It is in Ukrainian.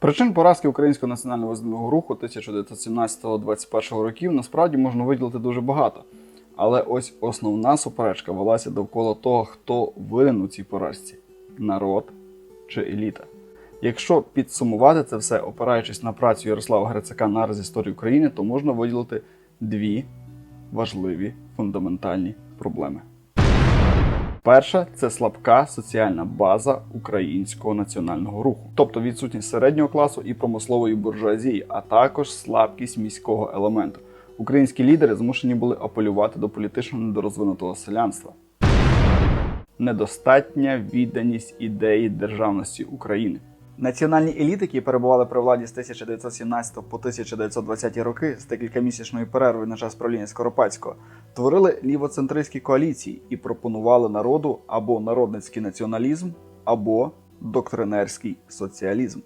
Причин поразки українського національного визвольного руху 1917-21 років насправді можна виділити дуже багато. Але ось основна суперечка велася довкола того, хто винен у цій поразці народ чи еліта. Якщо підсумувати це все, опираючись на працю Ярослава Грицака на історії України, то можна виділити дві важливі фундаментальні проблеми. Перша це слабка соціальна база українського національного руху, тобто відсутність середнього класу і промислової буржуазії, а також слабкість міського елементу. Українські лідери змушені були апелювати до політично недорозвинутого селянства. Недостатня відданість ідеї державності України. Національні еліти, які перебували при владі з 1917 по 1920 роки з декількамісячною перервою на час правління Скоропадського, творили лівоцентристські коаліції і пропонували народу або народницький націоналізм, або доктринерський соціалізм.